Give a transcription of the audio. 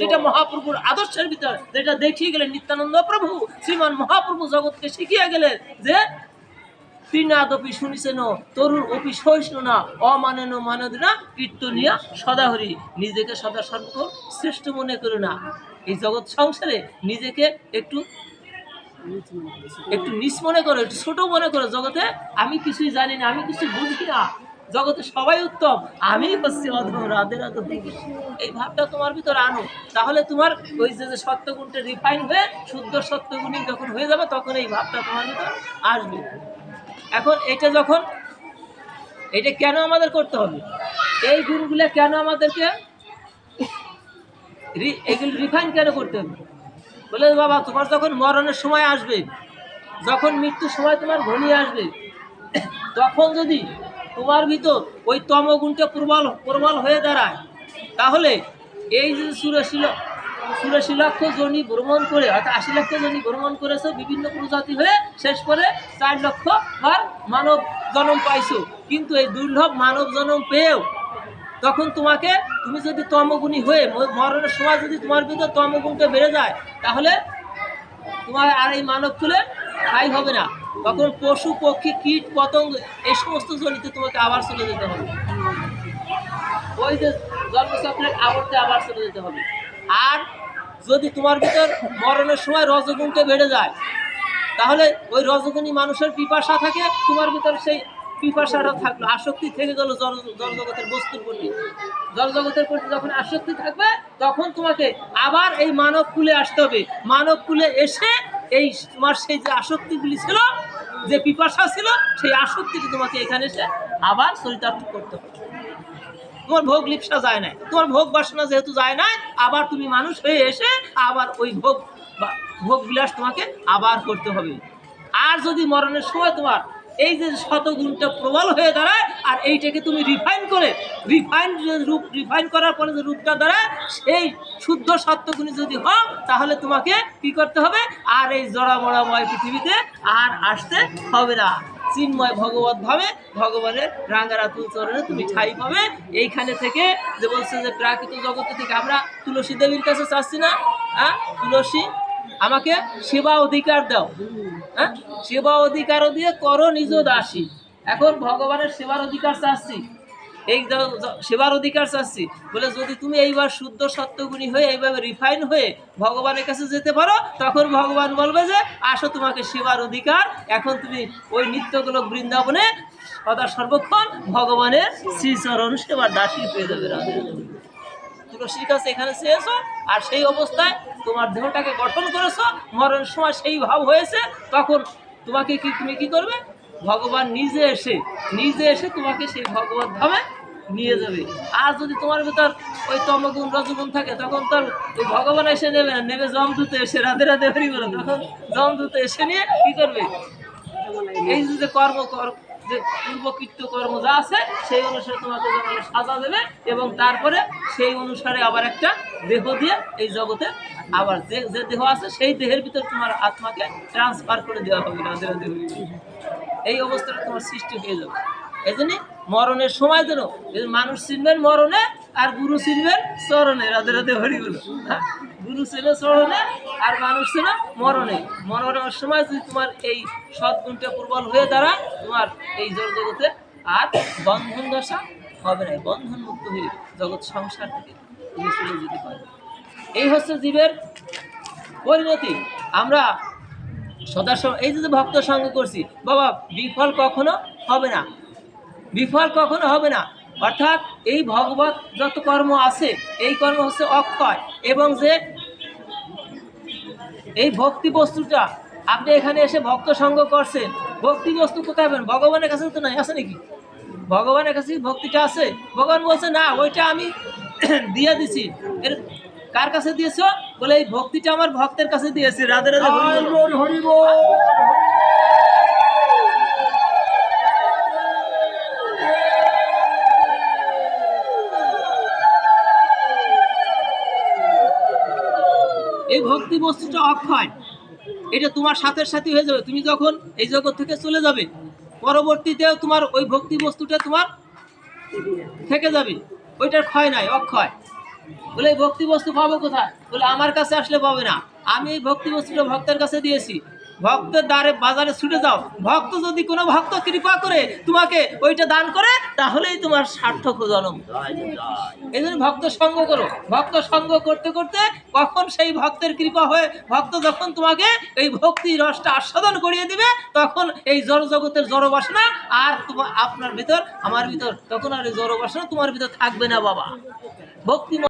যেটা মহাপ্রভুর আদর্শের ভিতর, যেটা দেখিয়ে গেলেন নিত্যানন্দ প্রভু, শ্রীমান মহাপ্রভু জগৎকে শিখিয়ে গেলেন যে শুনিছেন অপি সহিষ্ণু না, অমানেন কীর্তনিয়া নিজেকে সদা সর্বক্ষণ শ্রেষ্ঠ মনে করো না। এই জগৎ সংসারে নিজেকে একটু একটু নিস মনে করো, একটু ছোট মনে করো জগতে, আমি কিছুই জানি না, আমি কিছু বুঝি না। জগতে সবাই উত্তম। আমি হচ্ছি অধম রাধে রাধে দেখি এই ভাবটা তোমার ভিতর আনো। তাহলে তোমার ওই যে যে সত্যগুণটা রিফাইন হয়ে, শুদ্ধ সত্যগুণী যখন হয়ে যাবে, তখন এই ভাবটা তোমার ভিতর আসবে। এখন এটা যখন, এটা কেন আমাদের করতে হবে? এই গুণগুলো কেন আমাদেরকে এগুলো রিফাইন কেন করতে হবে? বলে বাবা, তোমার যখন মরণের সময় আসবে, যখন মৃত্যুর সময় তোমার ঘনিয়ে আসবে, তখন যদি তোমার ভিতর ওই তমগুণটা প্রবল প্রবল হয়ে দাঁড়ায়। তাহলে এই যে সুরশীল চুরাশি লক্ষ জনি ভ্রমণ করে, অর্থাৎ আশি লক্ষ জনি ভ্রমণ করেছ, বিভিন্ন প্রজাতি হয়ে শেষ করে চার লক্ষ বার মানব জন্ম পাইছো। কিন্তু এই দুর্লভ মানব জন্ম পেয়েও তখন তোমাকে তুমি যদি তমগুণী হয়ে মরণের সময় যদি তোমার ভিতর তমগুণটা বেড়ে যায়, তাহলে তোমার আর এই মানব তুলে ঠাই হবে না। তখন পশু, পক্ষী, কীট, পতঙ্গ এই সমস্ত জনিতে তোমাকে আবার চলে যেতে হবে। ওই যে জন্মচক্রের আবর্তে আবার চলে যেতে হবে। আর যদি তোমার ভিতর মরণের সময় রজগুণটা বেড়ে যায়, তাহলে ওই রজগুণী মানুষের পিপাসা থাকে, তোমার ভিতর সেই পিপাসাটা থাকল। আসক্তি থেকে গেল জল জলজগতের বস্তুর প্রতি। জলজগতের প্রতি যখন আসক্তি থাকবে, তখন তোমাকে আবার এই মানব কুলে আসতে হবে। মানব কুলে এসে এই তোমার সেই যে আসক্তিগুলি ছিল, যে পিপাসা ছিল, সেই আসক্তিটি তোমাকে এখানে এসে আবার চরিতার্থ করতে হবে। তোমার ভোগ লিপসা যায় নাই। তোমার ভোগ বাসনা যেহেতু যায় নাই, আবার তুমি মানুষ হয়ে এসে আবার ওই ভোগ ভোগ বিলাস তোমাকে আবার করতে হবে। আর যদি মরণের সময় তোমার এই যে শতগুণটা প্রবল হয়ে দাঁড়ায়, আর এইটাকে তুমি রিফাইন করে রিফাইন রূপ রিফাইন করার পরে যে রূপটা দাঁড়ায়, সেই শুদ্ধ সত্যগুণী যদি হও, তাহলে তোমাকে কি করতে হবে? আর এই জড়া মড়াময় পৃথিবীতে আর আসতে হবে না। চিন্ময় ভগবত ভাবে ভগবানের রাঙ্গারা চরণে তুমি ঠাই পাবে। এইখানে থেকে যে বলছে যে প্রাকৃত জগৎ থেকে আমরা তুলসী দেবীর কাছে চাচ্ছি না হ্যাঁ তুলসী আমাকে সেবা অধিকার দাও। হ্যাঁ? সেবা অধিকারও দিয়ে করো নিজ দাসী। এখন ভগবানের সেবার অধিকার চাচ্ছি। এই সেবার অধিকার চাচ্ছি। বলে যদি তুমি এইবার শুদ্ধ সত্যগুণী হয়ে এইভাবে রিফাইন হয়ে ভগবানের কাছে যেতে পারো, তখন ভগবান বলবে যে, আসো তোমাকে সেবার অধিকার। এখন তুমি ওই নিত্যগোলক বৃন্দাবনে সদা সর্বক্ষণ ভগবানের শ্রীচরণ সেবার দাসী পেয়ে যাবে রাধে। তুলসীর কাছে এখানে চেয়েছো আর সেই অবস্থায় তোমার দেহটাকে গঠন করেছ মরণের সময় সেই ভাব হয়েছে, তখন তোমাকে কি, তুমি কি করবে? ভগবান নিজে এসে নিজে এসে তোমাকে সেই ভগবত ধামে নিয়ে যাবে। আর যদি তোমার ভিতর ওই তমগুণ, রজগুণ থাকে, তখন তোর ওই ভগবান এসে নেবে না, নেবে জমদূতে এসে, রাধে রাধে হরি বলে তখন জমদূতে এসে নিয়ে কি করবে? এই যে কর্ম কর যে পূর্বকৃত্য কর্ম যা আছে, সেই অনুসারে তোমাকে সাজা দেবে এবং তারপরে সেই অনুসারে আবার একটা দেহ দিয়ে এই জগতে আবার যে যে দেহ আছে, সেই দেহের ভিতর তোমার আত্মাকে ট্রান্সফার করে দেওয়া হবে রাধে রাধে এই অবস্থাটা তোমার সৃষ্টি হয়ে যাবে এই জন্যই মরণের সময় যেন মানুষ চিনবেন মরণে আর গুরু চিনবেন চরণে, রাধে রাধে হরি বলো হ্যাঁ? গুরু ছিল চরণে আর মানুষ ছিল মরণে। মরণের সময় যদি তোমার এই সদ্গুণটা প্রবল হয়ে দাঁড়ায়, তোমার এই জগতে আর বন্ধন দশা হবে না বন্ধন মুক্ত হয়ে জগৎ সংসার থেকে তুমি চলে যেতে পারবে। এই হচ্ছে জীবের পরিণতি। আমরা সদা এই যে ভক্ত সঙ্গে করছি, বাবা, বিফল কখনো হবে না। বিফল কখনো হবে না। অর্থাৎ এই ভগবত যত কর্ম আছে, এই কর্ম হচ্ছে অক্ষয় এবং যে এই ভক্তি বস্তুটা আপনি এখানে এসে ভক্ত সঙ্গ করছেন। ভক্তি বস্তু কোথায় পাবেন? ভগবানের কাছে তো নাই আছে নাকি? ভগবানের কাছে ভক্তিটা আছে? ভগবান বলছে না ওইটা আমি দিয়ে দিছি। এর কার কাছে দিয়েছ? বলে এই ভক্তিটা আমার ভক্তের কাছে দিয়েছি। রাধে রাধে হরি বল। ভক্তি বস্তুটা অক্ষয়, এটা তোমার সাথে সাথে হয়ে যাবে। তুমি যখন এই জগৎ থেকে চলে যাবে, পরবর্তীতেও তোমার ওই ভক্তি বস্তুটা তোমার থেকে যাবে। ওইটার ক্ষয় নাই, অক্ষয়। বলে ভক্তি বস্তু পাবো কোথায়? বলে, আমার কাছে আসলে পাবে না। আমি এই ভক্তি বস্তুটা ভক্তের কাছে দিয়েছি। ভক্তের দ্বারে বাজারে ছুটে যাও। ভক্ত যদি কোনো ভক্ত কৃপা করে তোমাকে ওইটা দান করে, তাহলেই তোমার সার্থক জনম। এই জন্য ভক্ত সঙ্গ করো। ভক্ত সঙ্গ করতে করতে কখন সেই ভক্তের কৃপা হয়ে ভক্ত যখন তোমাকে এই ভক্তি রসটা আস্বাদন করিয়ে দিবে, তখন এই জড় জগতের জড় বাসনা আর তোমার আপনার ভিতর, আমার ভিতর, তখন আর এই জড় বাসনা তোমার ভিতর থাকবে না বাবা। ভক্তি